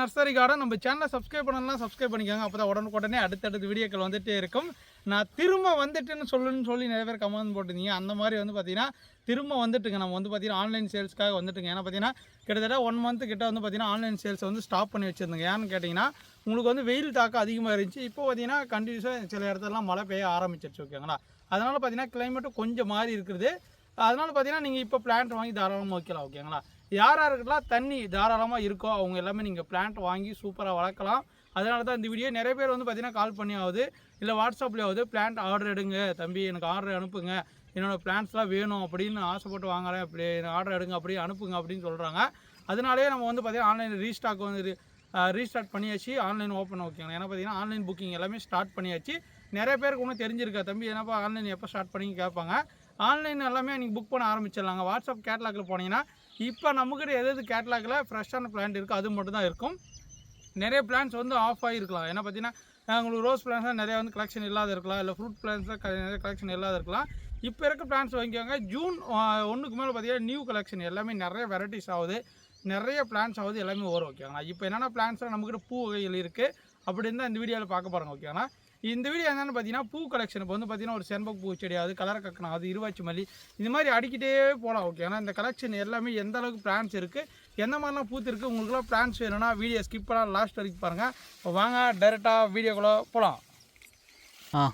Nursery garden நம்ம சேனலை subscribe பண்ணலாம் சப்ஸ்கிரைப் பண்ணிக்கோங்க. அப்போ தான் உடனுக்குடனே அடுத்தடுத்த வீடியோக்கள் வந்துகிட்டே இருக்கும். நான் திரும்ப வந்துட்டுன்னு சொல்லுன்னு சொல்லி நிறைய பேர் கமெண்ட் போட்டிருந்தீங்க. அந்த மாதிரி வந்து பார்த்தீங்கன்னா திரும்ப வந்துட்டுங்க. நம்ம வந்து பார்த்தீங்கன்னா ஆன்லைன் சேல்ஸ்க்காக வந்துட்டுங்க. ஏன்னா பார்த்தீங்கன்னா கிட்டத்தட்ட ஒன் மந்த் கிட்ட வந்து பார்த்தீங்கன்னா ஆன்லைன் சேல்ஸ் வந்து ஸ்டாப் பண்ணி வச்சுருந்தேங்க. ஏன்னு கேட்டிங்கன்னா உங்களுக்கு வந்து வெயில் தாக்கம் அதிகமாக இருந்துச்சு. இப்போ பார்த்தீங்கன்னா கண்டினியூஸாக சில இடத்துலலாம் மழை பெய்ய ஆரம்பிச்சிருச்சு ஓகேங்களா அதனால் பார்த்தீங்கன்னா கிளைமேட்டும் கொஞ்சம் மாறி இருக்குது. அதனால் பார்த்தீங்கன்னா நீங்கள் இப்போ பிளான்ட் வாங்கி தாராளமாக வைக்கலாம் ஓகேங்களா யார் யாருக்கெல்லாம் தண்ணி தாராளமாக இருக்கோ அவங்க எல்லாமே நீங்கள் பிளான்ட் வாங்கி சூப்பராக வளர்க்கலாம். அதனால தான் இந்த வீடியோ நிறைய பேர் வந்து பார்த்தீங்கன்னா கால் பண்ணி ஆகுது இல்லை வாட்ஸ்அப்லேயாவது பிளான்ட் ஆர்டர் எடுங்க தம்பி எனக்கு ஆர்டர் அனுப்புங்க. என்னோடய பிளான்ட்ஸ்லாம் வேணும் அப்படின்னு ஆசைப்பட்டு வாங்குறேன் அப்படி ஆர்டர் எடுங்க அப்படி அனுப்புங்க அப்படின்னு சொல்கிறாங்க அதனாலேயே நம்ம வந்து பார்த்தீங்கன்னா ஆன்லைன் ரீஸ்டாக் வந்து ரீஸ்டார்ட் பண்ணியாச்சு ஆன்லைன் ஓப்பன் ஓகேங்களா ஏன்னா பார்த்தீங்கன்னா ஆன்லைன் புக்கிங் எல்லாமே ஸ்டார்ட் பண்ணியாச்சு. நிறைய பேருக்கு ஒன்றும் தெரிஞ்சிருக்கா தம்பி? என்னப்பா ஆன்லைன் எப்போ ஸ்டார்ட் பண்ணி கேட்பாங்க ஆன்லைன் எல்லாமே நீங்கள் புக் பண்ண ஆரம்பிச்சிடலாங்க. வாட்ஸ்அப் கேட்லாக்கில் போனீங்கன்னா இப்போ நம்மக்கிட்ட எது எது கேட்லாகில் ஃப்ரெஷ்ஷான பிளான்ட் இருக்கோ அது மட்டும் தான் இருக்கும். நிறைய பிளான்ஸ் வந்து ஆஃப் ஆகிருக்கலாம் ஏன்னா பார்த்தீங்கன்னா உங்களுக்கு ரோஸ் பிளான்ஸ்லாம் நிறைய வந்து கலெக்ஷன் இல்லாத இருக்கலாம். இல்லை ஃப்ரூட் பிளான்ஸில் நிறைய கலெக்ஷன் இல்லாத இருக்கலாம். இப்போ இருக்க பிளான்ஸ் வாங்கிக்கோங்க. ஜூன் ஒன்றுக்கு மேலே பார்த்தீங்கன்னா நியூ கலெக்ஷன் எல்லாமே நிறைய வெரைட்டிஸ் ஆகுது. நிறைய பிளான்ஸ் ஆகுது எல்லாமே வரும் ஓகேங்களா? இப்போ என்னென்ன பிளான்ஸ்லாம் நம்மக்கிட்ட பூ வகைகள் இருக்குது அப்படின்னு தான் இந்த வீடியோவில் பார்க்க போகிறோங்க ஓகேங்களா? இந்த வீடியோ என்னென்னு பார்த்தீங்கன்னா பூ கலெக்ஷன் இப்போ வந்து பார்த்தீங்கன்னா ஒரு செண்பக பூ செடியாவது கலர் கக்கணும் அது இருவாச்சி மல்லி. இந்த மாதிரி அடிக்கிட்டே போகலாம் ஓகே ஆனால் இந்த கலெக்ஷன் எல்லாமே எந்த அளவுக்கு பிளான்ஸ் இருக்குது எந்த மாதிரிலாம் பூத்து இருக்குது உங்களுக்குலாம் பிளான்ஸ் வேணும்னா வீடியோ ஸ்கிப் பண்ணால் லாஸ்ட் வரைக்கும் பாருங்கள் இப்போ வாங்க டேரெக்டாக வீடியோக்குள்ளே போகலாம் ஆ.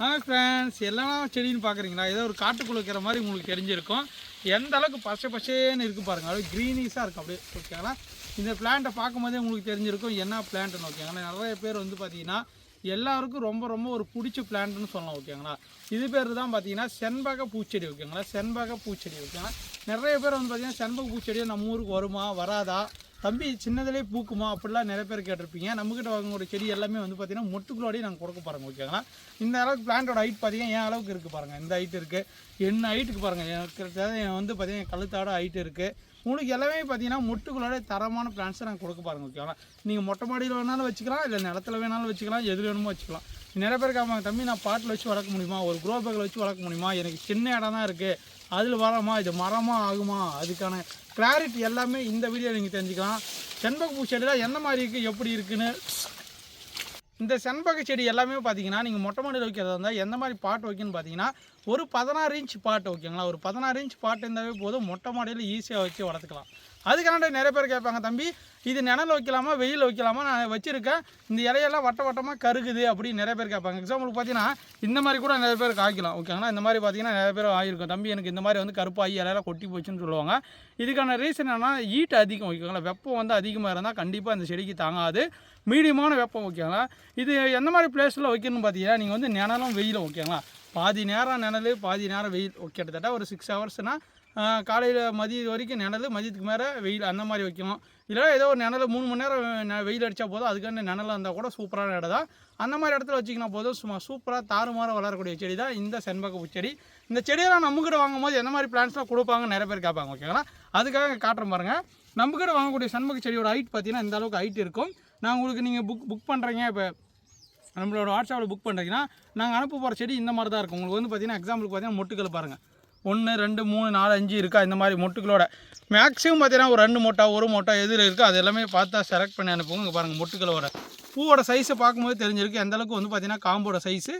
ஆ ஃப்ரெண்ட்ஸ் எல்லாம் செடின்னு பார்க்குறீங்களா? ஏதோ ஒரு காட்டுக்குள்ள இருக்கிற மாதிரி உங்களுக்கு தெரிஞ்சிருக்கும். எந்த அளவுக்கு பச்சை பச்சேன்னு இருக்குது பாருங்கள் அப்படியே க்ரீனிஷாக இருக்கும் அப்படியே ஓகேங்களா இந்த பிளான்ட்டை பார்க்கும்போதே உங்களுக்கு தெரிஞ்சிருக்கும் என்ன பிளான்ட்னு ஓகேங்களா நிறைய பேர் வந்து பார்த்தீங்கன்னா எல்லாருக்கும் ரொம்ப ரொம்ப ஒரு பிடிச்ச பிளான்ட்னு சொல்லலாம் ஓகேங்களா இது பேர் தான் பார்த்தீங்கன்னா செண்பக பூச்செடி ஓகேங்களா செண்பக பூச்செடி ஓகேங்களா நிறைய பேர் வந்து பார்த்தீங்கன்னா செண்பக பூச்செடியை நம்ம ஊருக்கு வருமா வராதா? தம்பி சின்னதுலேயே பூக்குமா? அப்படிலாம் நிறைய பேர் கேட்டிருப்பீங்க. நம்மக்கிட்ட வாங்கக்கூடிய செடி எல்லாமே வந்து பார்த்தீங்கன்னா மொட்டுக்குள்ளோடய நாங்கள் கொடுக்க பாருங்க ஓகேங்களா இந்த அளவுக்கு பிளான்ட்டோட ஹைட் பார்த்தீங்கன்னா என் அளவுக்கு இருக்குது பாருங்கள் இந்த ஹைட் இருக்குது என்ன ஹைட்டுக்கு பாருங்கள் எனக்கு வந்து பார்த்தீங்கன்னா கழுத்தோட ஹைட் இருக்குது உங்களுக்கு எல்லாமே பார்த்தீங்கன்னா மொட்டுக்குள்ளோடய தரமான பிளான்ஸை நாங்கள் கொடுக்க பாருங்கள் ஓகேங்களா நீங்கள் மொட்டை மாடியில் வேணாலும் வச்சுக்கலாம் இல்லை நிலத்துல வேணாலும் வச்சுக்கலாம் எது வேணுமோ வச்சுக்கலாம். நிறைய பேர் கேட்பாங்க தம்பி நான் பாட்டில் வச்சு வளர்க்க முடியுமா? ஒரு குரோ பேக்கில் வச்சு வளர்க்க முடியுமா? எனக்கு சின்ன இடம் தான் இருக்குது அதில் வரமா இது மரமா ஆகுமா? அதுக்கான கிளாரிட்டி எல்லாமே இந்த வீடியோ நீங்கள் தெரிஞ்சுக்கலாம். செண்பக செடியில் என்ன எந்த மாதிரி இருக்குது எப்படி இருக்குன்னு? இந்த செண்பக செடி எல்லாமே பார்த்தீங்கன்னா நீங்கள் மொட்டை மாடியில் வைக்கிறதா இருந்தால் எந்த மாதிரி பாட் வைக்கணும்னு பார்த்தீங்கன்னா ஒரு பதினாறு இன்ச் பாட் ஓகேங்களா ஒரு பதினாறு இன்ச் பாட் இருந்தாவே போதும். மொட்டை மாடியில் ஈஸியாக வச்சு வளர்த்துக்கலாம். அதுக்கான நிறைய பேர் கேட்பாங்க தம்பி இது நிழல் வைக்கலாமா வெயில் வைக்கலாமா? நான் வச்சுருக்கேன். இந்த இலையெல்லாம் வட்ட வட்டமாக கருகுது அப்படின்னு நிறைய பேர் கேட்பாங்க. எக்ஸாம்பிளுக்கு பார்த்தீங்கன்னா இந்த மாதிரி கூட நிறைய பேர் காய்க்கலாம் ஓகேங்களா இந்த மாதிரி பார்த்தீங்கன்னா நிறைய பேர் ஆகிருக்கும் தம்பி எனக்கு இந்த மாதிரி வந்து கருப்பாகி இலையெல்லாம் கொட்டி போச்சுன்னு சொல்லுவாங்க. இதுக்கான ரீசன் என்னென்னா ஹீட் அதிகம் ஓகேங்களா வெப்பம் வந்து அதிகமாக இருந்தால் கண்டிப்பாக அந்த செடிக்கு தாங்காது. மீடியமான வெப்பம் ஓகேங்களா இது எந்த மாதிரி பிளேஸில் வைக்கணும்னு பார்த்தீங்கன்னா நீங்கள் வந்து நிழலும் வெயிலும் ஓகேங்களா பாதி நேரம் நிழல் பாதி நேரம் வெயில். கிட்டத்தட்ட ஒரு சிக்ஸ் ஹவர்ஸ்னால் காலையில் மதியம் வரைக்கும் நிழல் மதியத்துக்கு மேலே வெயில் அந்த மாதிரி வைக்கணும். இல்லை ஏதோ ஒரு நிழல் மூணு மணி நேரம் வெயில் அடித்தா போதும் அதுக்கான நிழலாக இருந்தால் கூட சூப்பரான இடம் தான். அந்த மாதிரி இடத்துல வச்சிங்கன்னா போதும் சும்மா சூப்பராக தாறுமாற வளரக்கூடிய செடி தான் இந்த செண்பக பூச்செடி இந்த செடியெல்லாம் நம்மக்கிட்ட வாங்கும்போது எந்த மாதிரி பிளான்ஸ்லாம் கொடுப்பாங்க நிறைய பேர் கேட்பாங்க ஓகேங்களா அதுக்காக காட்டுறேன் பாருங்கள் நம்மக்கிட்ட வாங்கக்கூடிய செண்பக செடியோட ஹைட் பார்த்தீங்கன்னா இந்த அளவுக்கு ஹைட் இருக்கும். நான் உங்களுக்கு நீங்கள் புக் புக் பண்ணுறீங்க இப்போ நம்மளோட வாட்ஸ்அப்பில் புக் பண்ணுறீங்கன்னா நாங்கள் அனுப்ப போகிற செடி இந்த மாதிரி தான் இருக்கும். உங்களுக்கு வந்து பார்த்தீங்கன்னா எக்ஸாம்பிளுக்கு பார்த்தீங்கன்னா மொட்டுக்கள் பாருங்கள் ஒன்று ரெண்டு மூணு நாலு அஞ்சு இருக்கா? இந்த மாதிரி மொட்டுக்களோட. மேக்ஸிமம் பார்த்தீங்கன்னா ஒரு ரெண்டு மொட்டா ஒரு மொட்டா எதில் இருக்குது அது எல்லாமே பார்த்தா செலக்ட் பண்ணி அனுப்புங்க இங்கே பாருங்கள் மொட்டுக்களோட. பூவோட சைஸை பார்க்கும்போது தெரிஞ்சிருக்கு. எந்தளவுக்கு வந்து பார்த்தீங்கன்னா காம்போட சைஸு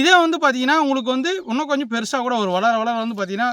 இதே வந்து பார்த்தீங்கன்னா உங்களுக்கு வந்து இன்னும் கொஞ்சம் பெருசாக கூட ஒரு வளர வளர வந்து பார்த்தீங்கன்னா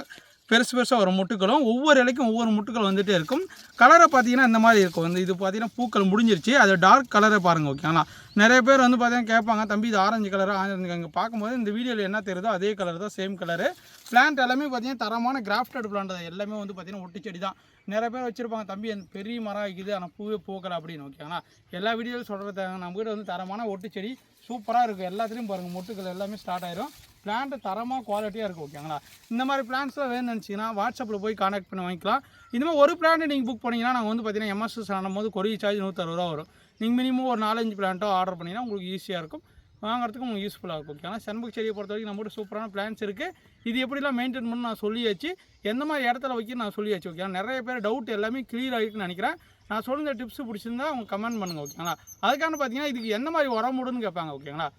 பெருசு பெருசாக வரும் முட்டுக்களும் ஒவ்வொரு இலைக்கும் ஒவ்வொரு முட்டுக்கள் வந்துகிட்டே இருக்கும். கலரை பார்த்தீங்கன்னா இந்த மாதிரி இருக்கும். வந்து இது பார்த்தீங்கன்னா பூக்கள் முடிஞ்சிருச்சு. அது டார்க் கலரை பாருங்கள் ஓகேங்களா நிறைய பேர் வந்து பார்த்தீங்கன்னா கேட்பாங்க தம்பி இது ஆரஞ்சு கலராக ஆரஞ்சு அங்கே பார்க்கும்போது இந்த வீடியோவில் என்ன தெரியுதோ அதே கலர் தான் சேம் கலரு பிளான்ட் எல்லாமே பார்த்தீங்கன்னா தரமான கிராஃப்டட் பிளான்ட் தான். எல்லாமே வந்து பார்த்தீங்கன்னா ஒட்டு செடி தான். நிறைய பேர் வச்சுருப்பாங்க தம்பி அந்த பெரிய மரம் இருக்குது ஆனால் பூவே பூக்கலை அப்படின்னு. ஓகேங்களா எல்லா வீடியோவில் சொல்கிறது நம்ம கிட்ட வந்து தரமான ஒட்டு செடி சூப்பராக இருக்கும். எல்லாத்துலேயும் பாருங்கள் மொட்டுக்கள் எல்லாமே ஸ்டார்ட் ஆயிரும். பிளான்ட் தரமாக குவாலிட்டியாக இருக்கும் ஓகேங்களா இந்த மாதிரி பிளான்ஸ்லாம் வேணும்னு நினச்சிங்கன்னா வாட்ஸ்அப்பில் போய் காண்டாக்ட் பண்ணி வாங்கிக்கலாம். இந்த மாதிரி ஒரு பிளான்ட் நீங்கள் புக் பண்ணிங்கன்னா நாங்கள் வந்து பார்த்தீங்கன்னா எம்எஸ்எஸ் ஆனும்போது கொரிய சார்ஜ் நூற்றறுபது ரூபா வரும். நீங்கள் மினிமம் ஒரு நாலஞ்சு பிளான்ட்டோ ஆர்டர் பண்ணிங்கன்னா உங்களுக்கு ஈஸியாக இருக்கும். வாங்குறதுக்கு உங்களுக்கு யூஸ்ஃபுல்லாக இருக்கும். ஓகே ஆனால் செண்பக செடியை பொறுத்த வரைக்கும் நம்மகிட்ட சூப்பரான பிளான்ஸ் இருக்குது இது எப்படிலாம் மெயின்டைன் பண்ணி நான் சொல்லியாச்சு. எந்த மாதிரி இடத்துல வைக்க நான் சொல்லியாச்சு ஓகே நிறைய பேர் டவுட் எல்லாமே கிளியர் ஆகிருக்குன்னு நினைக்கிறேன். நான் சொல்லுற டிப்ஸ் பிடிச்சிருந்தா அவங்க கமெண்ட் பண்ணுங்கள் ஓகேங்களா அதுக்கான பார்த்தீங்கன்னா இதுக்கு எந்த மாதிரி உரம் விடுன்னு கேட்பாங்க ஓகேங்களா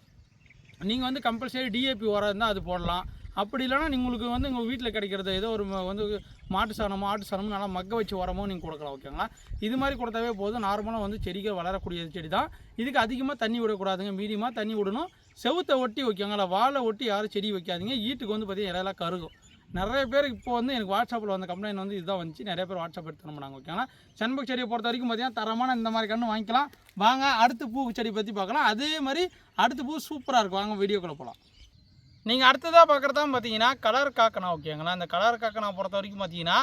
நீங்கள் வந்து கம்பல்சரி டிஏபி உரம் இருந்தால் அது போடலாம். அப்படி இல்லைன்னா உங்களுக்கு வந்து உங்கள் வீட்டில் கிடைக்கிறது ஏதோ ஒரு வந்து மாட்டு சாணமோ ஆட்டு சாணமோ நல்லா மக்க வச்சு உரமோ நீங்கள் கொடுக்கலாம் ஓகேங்களா? இது மாதிரி கொடுத்தாவே போதும். நார்மலாக வந்து செடிகள் வளரக்கூடிய செடி தான் இதுக்கு அதிகமாக தண்ணி விடக்கூடாதுங்க. மீடியமாக தண்ணி விடணும். செவுத்தை ஒட்டி வைக்கங்களா வாழை ஒட்டி யாரும் செடி வைக்காதீங்க. ஈட்டுக்கு வந்து பார்த்தீங்கன்னா இலையெல்லாம் கருகும். நிறைய பேர் இப்போ வந்து எனக்கு வாட்ஸ்அப்பில் வந்த கம்ப்ளைண்ட் வந்து இதுதான் வந்துச்சு. நிறைய பேர் வாட்ஸ்அப் எடுத்து பண்ணாங்க ஓகேங்களா? செண்பக செடியை பொறுத்த வரைக்கும் பார்த்தீங்கன்னா தரமான இந்த மாதிரி கன்று வாங்கிக்கலாம். வாங்க அடுத்த பூ செடி பற்றி பார்க்கலாம். அதே மாதிரி அடுத்த பூ சூப்பராக இருக்கும் வாங்க வீடியோக்குள்ளே போகலாம் நீங்கள் அடுத்ததாக பார்க்குறதா பார்த்தீங்கன்னா கலர் காக்கனா ஓகேங்களா இந்த கலர் காக்கனா பொறுத்த வரைக்கும் பார்த்தீங்கன்னா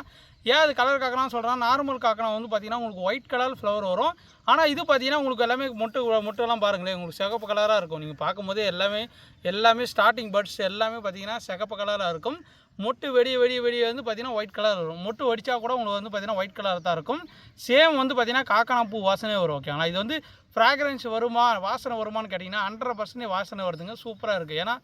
ஏன் அது கலர் காக்கனா சொல்கிறேன் நார்மல் காக்கனா வந்து பார்த்தீங்கன்னா உங்களுக்கு ஒயிட் கலர் ஃப்ளவர் வரும். ஆனால் இது பார்த்தீங்கன்னா உங்களுக்கு எல்லாமே மொட்டு மொட்டுலாம் பாருங்களேன் உங்களுக்கு சிகப்பு கலராக இருக்கும். நீங்கள் பார்க்கும்போதே எல்லாமே எல்லாமே ஸ்டார்டிங் பர்ட்ஸ் எல்லாமே பார்த்தீங்கன்னா சிகப்பு கலராக இருக்கும். மொட்டு வெடி வெடி வெடி வந்து பார்த்தீங்கன்னா ஒயிட் கலர் வரும். மொட்டு வடித்தா கூட உங்களுக்கு வந்து பார்த்தீங்கன்னா ஒயிட் கலர் தான் இருக்கும். சேம் வந்து பார்த்திங்கன்னா காக்கனா பூ வாசனை வரும் ஓகேங்களா இது வந்து ஃப்ராக்ரன்ஸ் வருமா வாசனை வருமான்னு கேட்டிங்கன்னா ஹண்ட்ரட் பர்சன்டேஜ் வாசனை வருதுங்க. சூப்பராக இருக்குது ஏன்னா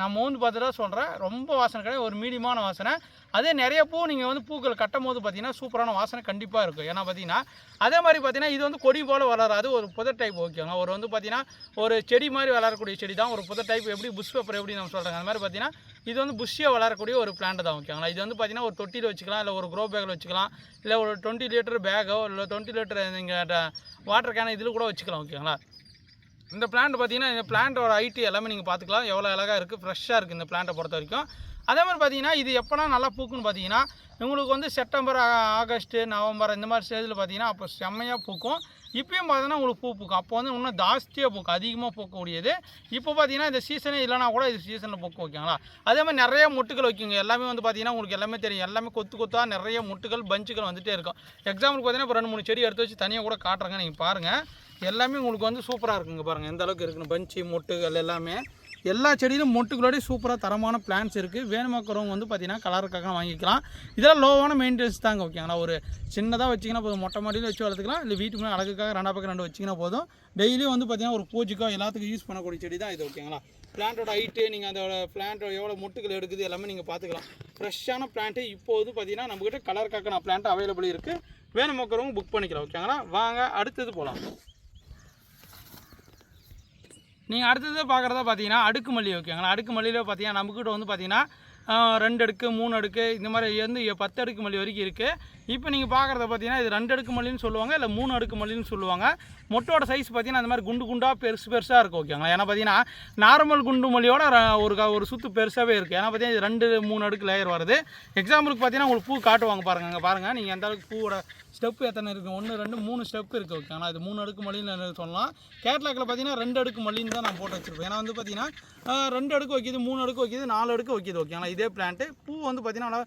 நான் மூந்து பார்த்து தான் சொல்கிறேன் ரொம்ப வாசனை கிடையாது ஒரு மீடியமான வாசனை. அதே நிறைய பூ நீங்கள் வந்து பூக்கள் கட்டும் போது பார்த்தீங்கன்னா சூப்பரான வாசனை கண்டிப்பாக இருக்கும். ஏன்னா பார்த்தீங்கன்னா அதே மாதிரி பார்த்தீங்கன்னா இது வந்து கொடி போல் வளராது ஒரு புதர் டைப் ஓகேங்க ஒரு வந்து பார்த்தீங்கன்னா ஒரு செடி மாதிரி வளரக்கூடிய செடி தான் ஒரு புதர் டைப் எப்படி புஷ் பேப்பர் எப்படி நம்ம சொல்கிறாங்க அந்த மாதிரி பார்த்தீங்கன்னா இது வந்து புஷ்ஷியாக வளரக்கூடிய ஒரு பிளான்ட் தான் ஓகேங்களா இது வந்து பார்த்தீங்கன்னா ஒரு தொட்டியில் வச்சுக்கலாம் இல்லை ஒரு க்ரோ பேக்கில் வச்சுக்கலாம் இல்லை ஒரு டுவெண்ட்டி லிட்டர் பேக்கோ இல்லை டுவெண்ட்டி லிட்டர் நீங்கள் வாட்டர் கேன் இதில் கூட வச்சுக்கலாம் ஓகேங்களா இந்த பிளான்ட் பார்த்தீங்கன்னா இந்த பிளான்ட்டோட ஹைட்டு எல்லாமே நீங்கள் பார்த்துக்கலாம். எவ்வளோ அழகாக இருக்குது ஃப்ரெஷ்ஷாக இருக்குது இந்த பிளான்ட்டை பொறுத்த வரைக்கும். அதே மாதிரி பார்த்தீங்கன்னா இது எப்போனா நல்லா பூக்குன்னு பார்த்தீங்கன்னா உங்களுக்கு வந்து செப்டம்பர் ஆகஸ்ட்டு நவம்பர் இந்த மாதிரி ஸ்டேஜில் பார்த்தீங்கன்னா அப்போ செம்மையாக பூக்கும். இப்பயும் பார்த்தீங்கன்னா உங்களுக்கு பூ பூக்கும். அப்போ வந்து இன்னும் ஜாஸ்தியாக பூக்கும். அதிகமாக பூக்கக்கூடியது. இப்போ பார்த்தீங்கன்னா இந்த சீசனே இல்லைனா கூட இது சீசனில் பூக்க வைக்காங்களா? அதே மாதிரி நிறைய முட்டுகள் வைக்குங்க. எல்லாமே வந்து பார்த்தீங்கன்னா உங்களுக்கு எல்லாமே தெரியும். எல்லாமே கொத்து கொத்தாக நிறைய முட்டுகள் பஞ்சுகள் வந்துட்டே இருக்கும். எக்ஸாம்பிளுக்கு பார்த்தீங்கன்னா இப்போ ரெண்டு மூணு செடி எடுத்து வச்சு தனியாக கூட காட்டுறேங்க. நீங்கள் பாருங்கள் எல்லாமே உங்களுக்கு வந்து சூப்பராக இருக்குங்க பாருங்கள் எந்த அளவுக்கு இருக்குன்னு. பஞ்சு முட்டுகள் எல்லாமே. எல்லா செடியிலும் மொட்டுகளோடய சூப்பராக தரமான பிளான்ஸ் இருக்குது வேணுமாக்கிறவங்க வந்து பார்த்தீங்கன்னா கலருக்காக வாங்கிக்கலாம். இதெல்லாம் லோவான மெயின்டெனன்ஸ் தாங்க ஓகேங்களா ஒரு சின்னதாக வச்சிங்கன்னா போதும். மொட்டை மாடியில் வச்சு வளர்த்துக்கலாம். இல்லை வீட்டு முன்னாடி அழகுக்காக ரெண்டா பக்கம் ரெண்டு வச்சிங்கன்னா போதும். டெய்லியும் வந்து பார்த்தீங்கன்னா ஒரு பூஜைக்கோ எல்லாத்துக்கும் யூஸ் பண்ணக்கூடிய செடி தான் இது ஓகேங்களா பிளான்ட்டோட ஹைட்டு நீங்கள் அதோட பிளான்ட்டோட எவ்வளோ மொட்டுகள் எடுக்குது எல்லாமே நீங்கள் பார்த்துக்கலாம் ஃப்ரெஷ்ஷான பிளான்ட்டு இப்போ வந்து பார்த்தீங்கன்னா நம்மக்கிட்ட கலர் காக்கனா பிளான்ட் அவைலபிள் இருக்குது வேணுமாக்கிறவங்க புக் பண்ணிக்கலாம் ஓகேங்களா வாங்க அடுத்தது போகலாம் நீங்கள் அடுத்தது பார்க்குறதா பார்த்தீங்கன்னா அடுக்கு மல்லி ஓகேங்களா அடுக்கு மல்லியில் பார்த்தீங்கன்னா நம்மக்கிட்ட வந்து பார்த்தீங்கன்னா ரெண்டு அடுக்கு மூணு அடுக்கு இந்த மாதிரி வந்து பத்து அடுக்கு மல்லி வரைக்கும் இருக்குது இப்போ நீங்கள் பார்க்குறத பார்த்தீங்கன்னா இது ரெண்டு அடுக்கு மல்லின்னு சொல்லுவாங்க இல்லை மூணு அடுக்கு மல்லின்னு சொல்லுவாங்க. மொட்டோட சைஸ் பார்த்தீங்கன்னா அந்த மாதிரி குண்டு குண்டாக பெருசு பெருசாக இருக்கும் ஓகேங்களா ஏன்னா பார்த்தீங்கன்னா நார்மல் குண்டு மல்லியோட ஒரு ஒரு சுத்து பெருசாகவே இருக்குது ஏன்னா பார்த்தீங்கன்னா இது ரெண்டு மூணு அடுக்கு லேயர் வருது. எக்ஸாம்பிளுக்கு பார்த்தீங்கன்னா உங்களுக்கு பூ காட்டுவாங்க பாருங்க அங்கே பாருங்கள் நீங்கள் எந்த அளவுக்கு பூவோட ஸ்டெப்பு எத்தனை இருக்குது ஒன்று ரெண்டு மூணு ஸ்டெப் இருக்குது ஓகே ஆனால் இது மூணு அடுக்கு மல்லின்னு சொல்லலாம்? கேட்லாக்கில் பார்த்தீங்கன்னா ரெண்டு அடுக்கு மல்லின்னு தான் நான் போட்டு வச்சிருப்பேன். ஏன்னா வந்து பார்த்தீங்கன்னா ரெண்டு அடுக்கு வைக்கிது மூணு அடுக்கு வைக்கிது நாலு அடுக்கு வைக்கிது ஓகே ஆனால் இதே பிளான்ட்டு பூ வந்து பார்த்தீங்கன்னா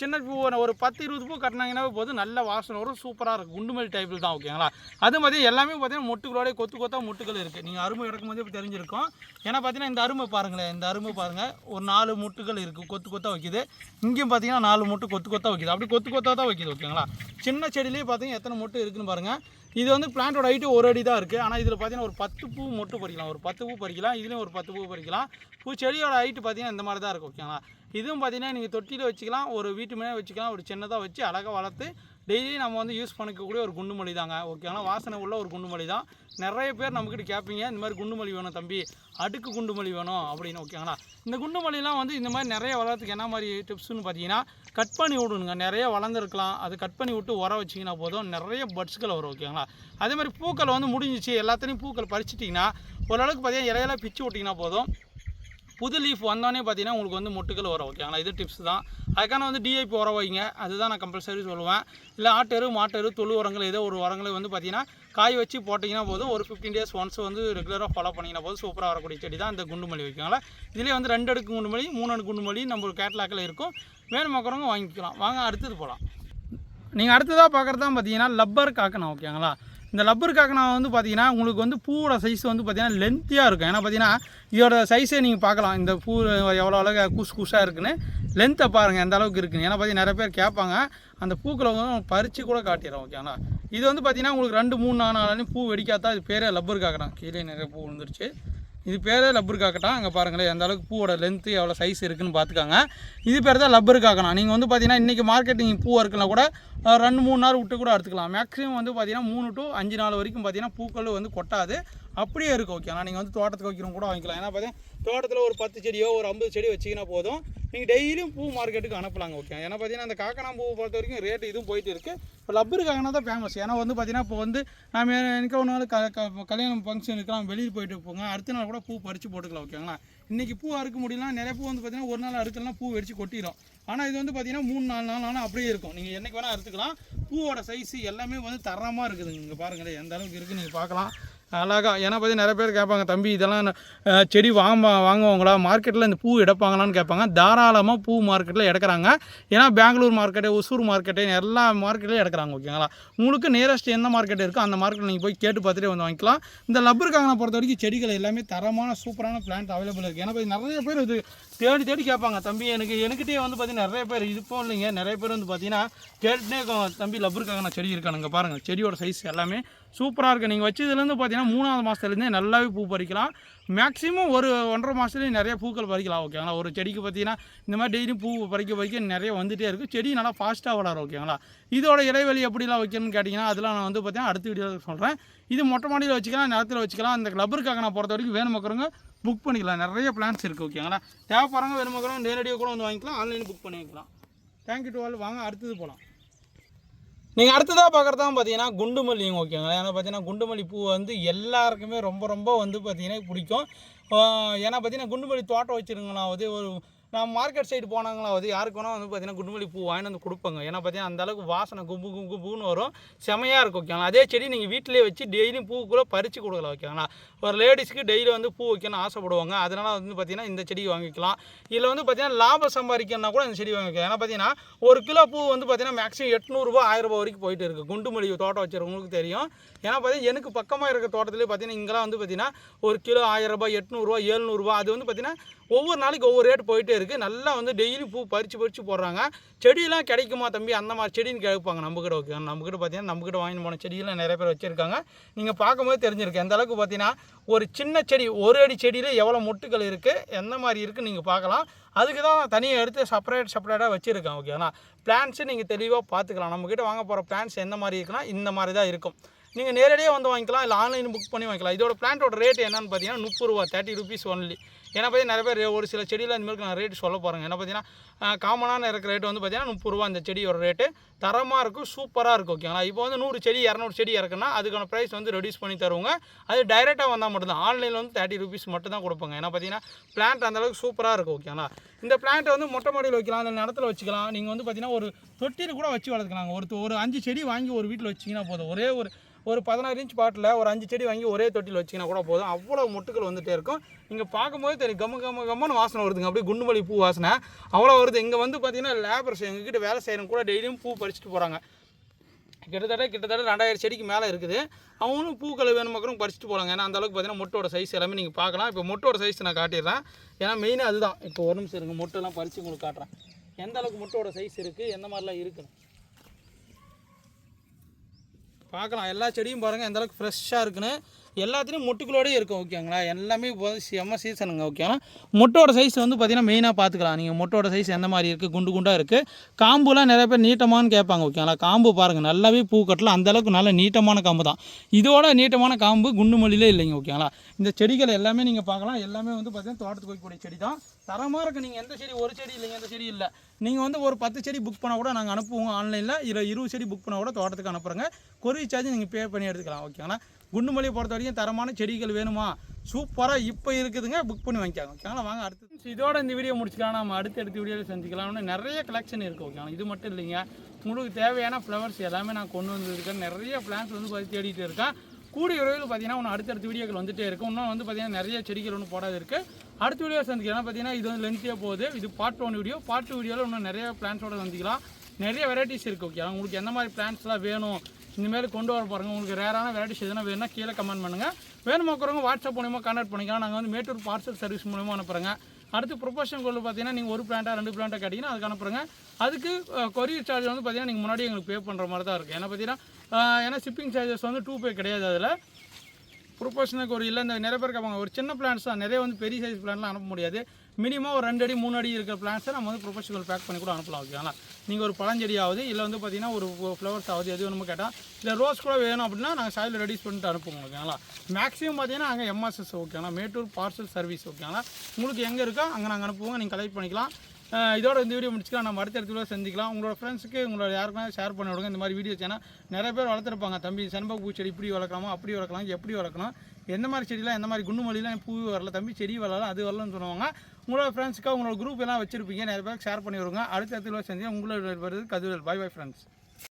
சின்ன பூ ஒரு பத்து இருபது பூ கட்டினாங்கன்னா போதும் நல்ல வாசனை வரும் சூப்பராக இருக்கும். குண்டுமல்லி டைப்பில் தான் ஓகேங்களா அது மாதிரி எல்லாமே பார்த்தீங்கன்னா மொட்டுகளோட கொத்து கொத்தா மொட்டுகள் இருக்குது நீங்கள் அருமை எடுக்கும் போதே தெரிஞ்சிருக்கும். ஏன்னா பார்த்தீங்கன்னா இந்த அருமை பாருங்களேன் இந்த அருமை பாருங்கள் ஒரு நாலு முட்டுகள் இருக்குது கொத்து கொத்தா வைக்கிது. இங்கேயும் பார்த்தீங்கன்னா நாலு முட்டு கொத்து கொத்தா வைக்கிது. அப்படி கொத்து கொத்தா தான் வைக்கிது ஓகேங்களா சின்ன செடியிலேயே பார்த்தீங்கன்னா எத்தனை மொட்டு இருக்குன்னு பாருங்கள் இது வந்து பிளான்ட்டோட ஹைட்டு ஒரு அடி தான் இருக்குது ஆனால் இதில் பார்த்தீங்கன்னா ஒரு பத்து பூ மொட்டு பறிக்கலாம். ஒரு பத்து பூ பறிக்கலாம். இதுலேயும் ஒரு பத்து பூ பறிக்கலாம். பூ செடியோட ஹைட்டு பார்த்தீங்கன்னா இந்த மாதிரி தான் இருக்கும் ஓகேங்களா இதுவும் பார்த்தீங்கன்னா நீங்கள் தொட்டியில் வச்சுக்கலாம் ஒரு வீட்டு மேலே வச்சுக்கலாம் ஒரு சின்னதாக வச்சு அழகாக வளர்த்து டெய்லி நம்ம வந்து யூஸ் பண்ணிக்கக்கூடிய ஒரு குண்டு மொழி தாங்க ஓகேங்களா வாசனை உள்ள ஒரு குண்டு மொழி தான். நிறைய பேர் நம்மக்கிட்ட கேட்பீங்க இந்த மாதிரி குண்டு மல்லி வேணும் தம்பி அடுக்கு குண்டு மொழி வேணும் அப்படின்னு. ஓகேங்களா இந்த குண்டு மல்லிலாம் வந்து இந்த மாதிரி நிறைய வளர்த்துக்கு என்ன மாதிரி டிப்ஸ்னு பார்த்தீங்கன்னா கட் பண்ணி விடணுங்க. நிறைய வளர்ந்துருக்கலாம். அது கட் பண்ணி விட்டு உர வச்சிங்கன்னா போதும். நிறைய பட்ஸ்கள் வரும் ஓகேங்களா அதே மாதிரி பூக்கள் வந்து முடிஞ்சிச்சு எல்லாத்துலேயும் பூக்கள் பறிச்சிட்டிங்கன்னா ஓரளவுக்கு பார்த்தீங்கன்னா இலையெல்லாம் பிச்சு விட்டிங்கன்னா போதும். புது லீஃப் வந்தோடனே பார்த்தீங்கன்னா உங்களுக்கு வந்து மொட்டுக்கள் வரும் ஓகேங்களா இது டிப்ஸ் தான். அதுக்கான வந்து டிஐபி உரம் வைங்க. அதுதான் நான் கம்பல்சரி சொல்லுவேன். இல்லை ஆட்டெரு மாட்டெரு தொழு உரங்கள் ஏதோ ஒரு உரங்களை வந்து பார்த்தீங்கன்னா காய் வச்சு போட்டிங்கன்னா போதும். ஒரு ஃபிஃப்டீன் டேஸ் ஒன்ஸ் வந்து ரெகுலராக ஃபாலோ பண்ணிங்கன்னா போதும். சூப்பராக வரக்கூடிய செடி தான் இந்த குண்டுமல்லி வைக்கங்களா இதுலேயே வந்து ரெண்டு அடுக்கு குண்டுமல்லி மூணு அடுக்கு குண்டுமல்லி நம்ம கேட்லாக்கில் இருக்கும். வேணுமாக்கிறவங்க வாங்கிக்கலாம். வாங்க அடுத்தது போகலாம் நீங்கள் அடுத்ததாக பார்க்குறது தான் பார்த்தீங்கன்னா லப்பர் காக்கணும் ஓகேங்களா இந்த லப்பர் காக்கனா வந்து பார்த்தீங்கன்னா உங்களுக்கு வந்து பூவோட சைஸ் வந்து பார்த்தீங்கன்னா லென்த்தியாக இருக்கும். ஏன்னா பார்த்தீங்கன்னா இதோட சைஸே நீங்கள் பார்க்கலாம். இந்த பூ எவ்வளோ அளவு குஸ் குஷாக இருக்குன்னு. லென்த்தை பாருங்கள் எந்த அளவுக்கு இருக்குன்னு. ஏன்னா பார்த்தீங்கன்னா நிறைய பேர் கேட்பாங்க. அந்த பூக்களை வந்து பறித்து கூட காட்டிடுறோம் ஓகேங்களா இது வந்து பார்த்தீங்கன்னா உங்களுக்கு ரெண்டு மூணு நாலு நாளையும் பூ வெடிக்காதான் இது பேரே லப்பர் காக்கணும் கீழே நிறைய பூ விழுந்துருச்சு. இது பேரே லப்பர் காக்கட்டான் அங்கே பாருங்களேன் எந்த அளவுக்கு பூவோட லென்த்து எவ்வளோ சைஸ் இருக்குன்னு பார்த்துக்காங்க இது பேர் தான் லப்பர் காக்கணும் நீங்கள் வந்து பார்த்தீங்கன்னா இன்றைக்கி மார்க்கெட்டிங் பூ இருக்குன்னா கூட ரெண்டு மூணு நாள் விட்டு கூட எடுத்துக்கலாம் மேக்ஸிமம் வந்து பார்த்தீங்கன்னா மூணு டு அஞ்சு நாள் வரைக்கும் பார்த்தீங்கன்னா பூக்கள் வந்து கொட்டாது. அப்படியே இருக்கும் ஆனால் நீங்கள் வந்து தோட்டத்துக்கு வைக்கிறவங்க கூட வாங்கிக்கலாம். ஏன்னா பார்த்தீங்கன்னா தோட்டத்தில் ஒரு பத்து செடியோ ஒரு ஐம்பது செடி வச்சிங்கன்னா போதும். நீங்கள் டெய்லியும் பூ மார்க்கெட்டுக்கு அனுப்பலாங்க ஓகே ஏன்னா பார்த்தீங்கன்னா அந்த காக்கணா பூ பொறுத்த வரைக்கும் ரேட் இதுவும் போயிட்டு இருக்குது இப்போ லப்பர் காக்கணா தான் ஃபேமஸ் ஏன்னா வந்து பார்த்தீங்கன்னா இப்போ வந்து நாம் எனக்கு ஒரு நாள் க கல்யாணம் ஃபங்க்ஷன் இருக்கலாம் வெளியில் போயிட்டு போங்க அடுத்த நாள் கூட பூ பறித்து போட்டுக்கலாம் ஓகேங்களா இன்றைக்கி பூ அறுக்க முடியலாம் நிறைய பூ வந்து பார்த்தீங்கன்னா ஒரு நாள் அறுக்கலாம் பூ வெடிச்சு கொட்டிடும் ஆனால் இது வந்து பார்த்தீங்கன்னா மூணு நாலு நாள் ஆனால் அப்படியே இருக்கும். நீங்கள் என்னைக்கு வேணால் அறுத்துக்கலாம். பூவோட சைஸ் எல்லாமே வந்து தரமாக இருக்குதுங்க இங்கே பாருங்களேன். எந்த அளவுக்கு இருக்குது நீங்கள் பார்க்கலாம். அழகா. ஏன்னா பார்த்தீங்கன்னா நிறைய பேர் கேட்பாங்க தம்பி இதெல்லாம் செடி வாங்க வாங்குவாங்களா? மார்க்கெட்டில் இந்த பூ எடுப்பாங்களான்னு கேட்பாங்க. தாராளமாக பூ மார்க்கெட்டில் எடுக்கிறாங்க. ஏன்னா பெங்களூர் மார்க்கெட்டு ஒசூர் மார்க்கெட்டு எல்லா மார்க்கெட்லையும் எடுக்கிறாங்க ஓகேங்களா? உங்களுக்கு நியரஸ்ட் எந்த மார்க்கெட் இருக்கோ அந்த மார்க்கெட்டில் நீங்கள் போய் கேட்டு பார்த்துட்டு வந்து வாங்கிக்கலாம். இந்த லப்பர் காங்கனை பொறுத்த வரைக்கும் செடிகள் எல்லாமே தரமான சூப்பரான பிளான்ட் அவைலபிள் இருக்குது ஏன்னா நிறைய பேர் இது தேடி தேடி கேட்பாங்க. தம்பி எனக்கு எனக்கிட்டே வந்து பார்த்தீங்கன்னா நிறைய பேர் இது இல்லைங்க. நிறைய பேர் வந்து பார்த்தீங்கன்னா கேட்டுனே தம்பி லப்பர் நான் செடி இருக்கானுங்க. பாருங்கள் செடியோட சைஸ் எல்லாமே சூப்பராக இருக்குது நீங்கள் வச்சதுலேருந்து பார்த்தீங்கன்னா மூணாவது மாதத்துலேருந்தே நல்லாவே பூ பறிக்கலாம். மேக்ஸிமம் ஒரு ஒன்றரை மாதத்துலேயே நிறைய பூக்கள் பறிக்கலாம் ஓகேங்களா ஒரு செடிக்கு பார்த்தீங்கன்னா இந்த மாதிரி டெய்லியும் பூ பறிக்க பறிக்க நிறைய வந்துகிட்டே இருக்குது செடி நல்லா ஃபாஸ்ட்டாக வளரும் ஓகேங்களா இதோட இடைவெளி எப்படிலாம் வைக்கணும்னு கேட்டிங்கன்னா அதெல்லாம் நான் வந்து பார்த்தீங்கன்னா அடுத்த வீடியோவில் சொல்கிறேன் இது மொட்டை மாடியில் வச்சுக்கலாம் நிலத்தில் வச்சுக்கலாம். அந்த லப்பருக்காக நான் பொறுத்த வரைக்கும் வேணும் மக்கிறவங்க புக் பண்ணிக்கலாம். நிறைய பிளான்ஸ் இருக்குது ஓகேங்களா தேவைப்படுறாங்க வேணும் நேரடியாக கூட வந்து வாங்கிக்கலாம். ஆன்லைன் புக் பண்ணி வைக்கலாம் தேங்க்யூ டு ஆல் வாங்க அடுத்தது போகலாம் நீங்கள் அடுத்ததாக பார்க்குறது தான் பார்த்தீங்கன்னா குண்டுமல்லிங்க ஓகேங்களா ஏன்னா பார்த்தீங்கன்னா குண்டுமல்லி பூ வந்து எல்லாருக்குமே ரொம்ப ரொம்ப வந்து பார்த்தீங்கன்னா பிடிக்கும். ஏன்னா பார்த்தீங்கன்னா குண்டுமல்லி தோட்டம் வச்சுருங்களாவது ஒரு நான் மார்க்கெட் சைடு போனாங்களாவது யாருக்கு வேணால் வந்து பார்த்தீங்கன்னா குண்டுமல்லி பூ வாங்கிட்டு வந்து கொடுப்பாங்க. ஏன்னா பார்த்தீங்கன்னா அந்த அளவுக்கு வாசனை கும்பு கும்பு கும்புன்னு வரும். செமையாக இருக்கும் ஓகேங்களா அதே செடி நீங்கள் வீட்டிலே வச்சு டெய்லியும் பூக்குள்ளே பறித்து கொடுக்கலாம் ஓகேங்களா ஒரு லேடிஸ்க்கு டெய்லி வந்து பூ வைக்கணும்னு ஆசைப்படுவாங்க. அதனால் வந்து பார்த்தீங்கன்னா இந்த செடி வாங்கிக்கலாம். இதில் வந்து பார்த்தீங்கன்னா லாபம் சம்பாதிக்கணும்னா கூட இந்த செடி வாங்கிக்கலாம். ஏன்னா பார்த்தீங்கன்னா ஒரு கிலோ பூ வந்து பார்த்தீங்கன்னா மேக்ஸிமம் எட்நூறுரூவா ஆயிரம் ரூபாய் வரைக்கும் போயிட்டு இருக்குது குண்டுமல்லி தோட்டம் வச்சுருக்கவங்களுக்கு தெரியும். ஏன்னா பார்த்தீங்கன்னா எனக்கு பக்கமாக இருக்க தோட்டத்துலேயே பார்த்தீங்கன்னா இங்கெல்லாம் வந்து பார்த்தீங்கன்னா ஒரு கிலோ ஆயிரம் ரூபாய் ஏழ்நூறுரூவா அது வந்து பார்த்தீங்கன்னா ஒவ்வொரு நாளைக்கு ஒவ்வொரு ரேட் போயிட்டே இருக்குது நல்லா வந்து டெய்லி பூ பறித்து பறித்து போடுறாங்க. செடியெல்லாம் கிடைக்குமா தம்பி? அந்த மாதிரி செடின்னு கேட்பாங்க நம்மக்கிட்ட ஓகே நம்மக்கிட்ட பார்த்தீங்கன்னா நம்மக்கிட்ட வாங்கி போன செடியெல்லாம் நிறைய பேர் வச்சுருக்காங்க. நீங்கள் பார்க்கும்போது தெரிஞ்சிருக்கு. எந்த அளவுக்கு பார்த்தீங்கன்னா ஒரு சின்ன செடி ஒரு அடி செடியில் எவ்வளோ மொட்டுகள் இருக்குது எந்த மாதிரி இருக்குன்னு நீங்கள் பார்க்கலாம். அதுக்கு தான் தனியாக எடுத்து செப்பரேட் செப்பரேட்டாக வச்சுருக்கேன் ஓகேங்களா பிளான்ஸு நீங்கள் தெளிவாக பார்த்துக்கலாம். நம்மக்கிட்ட வாங்க போகிற பிளான்ஸ் எந்த மாதிரி இருக்குன்னா இந்த மாதிரி தான் இருக்கும். நீங்கள் நேரடியாக வந்து வாங்கிக்கலாம் இல்லை ஆன்லைன் புக் பண்ணி வாங்கிக்கலாம். இதோட பிளான்ட்டோட ரேட் என்னன்னு பார்த்தீங்கன்னா முப்பது ரூபா தேர்ட்டி ருபீஸ் ஒன்லி ஏன்னா பார்த்தீங்கன்னா நிறைய பேர் ஒரு சில செடியில் இந்த மாதிரி நான் ரேட் சொல்ல போகிறேங்க ஏன்னா பார்த்தீங்கன்னா காமனான இருக்கிற ரேட் வந்து பார்த்தீங்கன்னா முப்பது ரூபா அந்த செடியோட ரேட்டு தரமாக இருக்கும் சூப்பராக இருக்கும் ஓகேங்களா இப்போ வந்து நூறு செடி இரநூறு செடி இறக்குன்னா அதுக்கான ப்ரைஸ் வந்து ரெடியூஸ் பண்ணி தருவாங்க. அது டைரெக்டாக வந்தால் மட்டும்தான். ஆன்லைனில் வந்து தேர்ட்டி ருபீஸ் மட்டும் தான் கொடுப்பாங்க. ஏன்னா பார்த்தீங்கன்னா பிளான்ட் அந்தளவுக்கு சூப்பராக இருக்கும் ஓகேங்களா இந்த பிளான்ட் வந்து மொட்டை மாடியில் வைக்கலாம் இந்த நிலத்துல வச்சுக்கலாம். நீங்கள் வந்து பார்த்தீங்கன்னா ஒரு தொட்டியில் கூட வச்சு வளர்த்துக்கலாங்க. ஒரு ஒரு அஞ்சு செடி வாங்கி ஒரு வீட்டில் வச்சிங்கன்னா போதும். ஒரே ஒரு ஒரு பதினாறு இன்ச் பாட்டில் ஒரு அஞ்சு செடி வாங்கி ஒரே தொட்டியில் வச்சிங்கன்னா கூட போதும். அவ்வளோ மொட்டுக்கள் வந்துகிட்டே இருக்கும். நீங்கள் பார்க்கும்போது தெரியும். கம்ம கம்ம கம்மன்னு வாசனை வருதுங்க. அப்படியே குண்டுமல்லி பூ வாசனை. அவ்வளோ வருது. இங்கே வந்து பார்த்தீங்கன்னா லேபர்ஸ் எங்ககிட்ட வேலை செய்கிறவங்க கூட டெய்லியும் பூ பறிச்சுட்டு போகிறாங்க கிட்டத்தட்ட கிட்டத்தட்ட ரெண்டாயிரம் செடிக்கு மேலே இருக்குது. அவங்களும் பூக்களை வேணும் மக்களும் பறிச்சுட்டு போகிறாங்க ஏன்னா அந்த அளவுக்கு பார்த்தீங்கன்னா மொட்டோட சைஸ் எல்லாமே நீங்கள் பார்க்கலாம். இப்போ மொட்டோட சைஸ் நான் காட்டிடுறேன். ஏன்னா மெயினாக அதுதான். இப்போ ஒரு நிமிஷம் இருங்க. மொட்டெல்லாம் பறித்து உங்களுக்கு காட்டுறேன். எந்த அளவுக்கு மொட்டோட சைஸ் இருக்குது எந்த மாதிரிலாம் இருக்குன்னு. பார்க்கலாம். எல்லா செடியும் பாருங்கள் எந்தளவுக்கு ஃப்ரெஷ்ஷாக இருக்குன்னு. எல்லாத்துலேயும் மொட்டுகளோடயே இருக்கும் ஓகேங்களா எல்லாமே இப்போ செம்ம சீசனுங்க ஓகேங்களா மொட்டோட சைஸ் வந்து பார்த்தீங்கன்னா மெயினாக பார்த்துக்கலாம். நீங்கள் மொட்டோட சைஸ் எந்த மாதிரி இருக்குது குண்டு குண்டாக இருக்குது காம்புலாம் நிறைய பேர் நீட்டமானு கேட்பாங்க ஓகேங்களா காம்பு பாருங்கள் நல்லாவே பூ கட்டலாம் அந்தளவுக்கு நல்ல நீட்டமான காம்பு தான். இதோட நீட்டமான காம்பு குண்டு மல்லியிலே இல்லைங்க ஓகேங்களா இந்த செடிகள் எல்லாமே நீங்கள் பார்க்கலாம். எல்லாமே வந்து பார்த்தீங்கன்னா தோட்டத்துக்கு வைக்கக்கூடிய செடி தான். தரமாக இருக்குது நீங்கள் எந்த செடி ஒரு செடி இல்லைங்க எந்த செடி இல்லை. நீங்கள் வந்து ஒரு பத்து செடி புக் பண்ணால் கூட நாங்கள் அனுப்புவோம் ஆன்லைனில் இரு இருபது செடி புக் பண்ணால் கூட தோட்டத்துக்கு அனுப்புகிறோங்க கொரிய சார்ஜ் நீங்கள் பே பண்ணி எடுத்துக்கலாம் ஓகேங்களா குண்டுமல்லியை பொறுத்த வரைக்கும் தரமான செடிகள் வேணுமா? சூப்பராக இப்போ இருக்குதுங்க. புக் பண்ணி வாங்கிக்காங்க. ஓகேங்களா வாங்க அடுத்து. இதோட இந்த வீடியோ முடிச்சுக்கலாம். நம்ம அடுத்த அடுத்த வீடியோவில் செஞ்சுக்கலாம்னு நிறைய கலெக்ஷன் இருக்குது ஓகேங்களா இது மட்டும் இல்லைங்க. உங்களுக்கு தேவையான ஃப்ளவர்ஸ் எல்லாமே நான் கொண்டு வந்திருக்கேன். நிறைய பிளான்ஸ் வந்து பார்த்து தேடிட்டு இருக்கேன். கூடிய விரைவில் பார்த்தீங்கன்னா ஒன்று அடுத்தடுத்த வீடியோக்கள் வந்துட்டே இருக்கும். இன்னும் வந்து பார்த்தீங்கன்னா நிறைய செடிகள் ஒன்று போடாது இருக்குது அடுத்த வீடியோ சந்திக்கலாம். பார்த்தீங்கன்னா இது வந்து லென்த்தே போகுது. இது part one video part two வீடியோவில் இன்னும் நிறைய பிளான்ஸோட சந்திக்கலாம். நிறைய வெரைட்டிஸ் இருக்குது ஓகே உங்களுக்கு எந்த மாதிரி பிளான்ஸ்லாம் வேணும்? இனிமேல் கொண்டு வர பாருங்கள் உங்களுக்கு ரேரான வெரைட்டிஸ் எதுனா வேணும்னா கீழே கமெண்ட் பண்ணுங்கள் வேணுமாக்கிறவங்க வாட்ஸ்அப் மூலியமாக கான்டாக்ட் பண்ணிக்கலாம். நாங்கள் வந்து மேட்டூர் பார்சல் சர்வீஸ் மூலியமாக அனுப்புகிறேங்க அடுத்து ப்ரொபோஷன் கோல் பார்த்தீங்கன்னா நீங்கள் ஒரு பிளான்ட்டாக ரெண்டு பிளான்ட்டாக கேட்டிங்கன்னா அதுக்கு அனுப்புறங்க. அதுக்கு கொரியர் சார்ஜ் வந்து பார்த்தீங்கன்னா நீங்கள் முன்னாடி எங்களுக்கு பே பண்ணுற மாதிரி தான் இருக்குது ஏன்னா பார்த்தீங்கன்னா ஏன்னா ஷிப்பிங் சார்ஜஸ் வந்து டூ பே கிடையாது அதில். ப்ரொபோஷனுக்கு ஒரு இல்லை இந்த நிறைய பேர் கேட்பாங்க ஒரு சின்ன பிளான்ஸ் தான். நிறைய வந்து பெரிய சைஸ் பிளான்லாம் அனுப்ப முடியாது. மினிமம் ஒரு ரெண்டு அடி மூணு அடி இருக்கிற பிளான்ஸை நம்ம வந்து ப்ரொஃபஷனல் பேக் பண்ணி கூட அனுப்பலாம் ஓகேங்களா நீங்கள் ஒரு பழஞ்செடியாவது இல்லை வந்து பார்த்தீங்கன்னா ஒரு ஃப்ளவர்ஸ் ஆகுது எது வேணுமோ கேட்டால் இல்லை ரோஸ் கூட வேணும் அப்படின்னா நாங்கள் சாயில் ரெடியூஸ் பண்ணிட்டு அனுப்புவோம் ஓகேங்களா மேக்ஸிமம் பார்த்தீங்கன்னா அங்கே எம்எஸ்எஸ் ஓகேங்களா மேட்டூர் பார்சல் சர்வீஸ் ஓகேங்களா உங்களுக்கு எங்கே இருக்கோ அங்கே நாங்கள் அனுப்புவோம் நீங்கள் கலெக்ட் பண்ணிக்கலாம். இதோட இந்த வீடியோ முடிச்சுக்கலாம். நம்ம அடுத்த இடத்துல சந்திக்கலாம். உங்களோட ஃப்ரெண்ட்ஸுக்கு உங்களோட யாருக்குமே ஷேர் பண்ணி விடுங்க. இந்த மாதிரி வீடியோ சேனல் நிறைய பேர் வளர்த்துருப்பாங்க. தம்பி செண்பக பூச்செடி இப்படி வளர்க்கலாமா அப்படி வளர்க்கலாம் எப்படி வளர்க்கணும் எந்த மாதிரி செடியெலாம் எந்த மாதிரி குண்டு மொழியெலாம் பூ வரல தம்பி செடி வரலாம் அது வரலன்னு சொல்லுவாங்க உங்களோட ஃப்ரெண்ட்ஸுக்கு உங்களோட குரூப் எல்லாம் வச்சிருப்பீங்க. நிறைய பேர் ஷேர் பண்ணிவிடுங்க அடுத்த இடத்துல செஞ்சு உங்களோட வருது கதிரல். By bye friends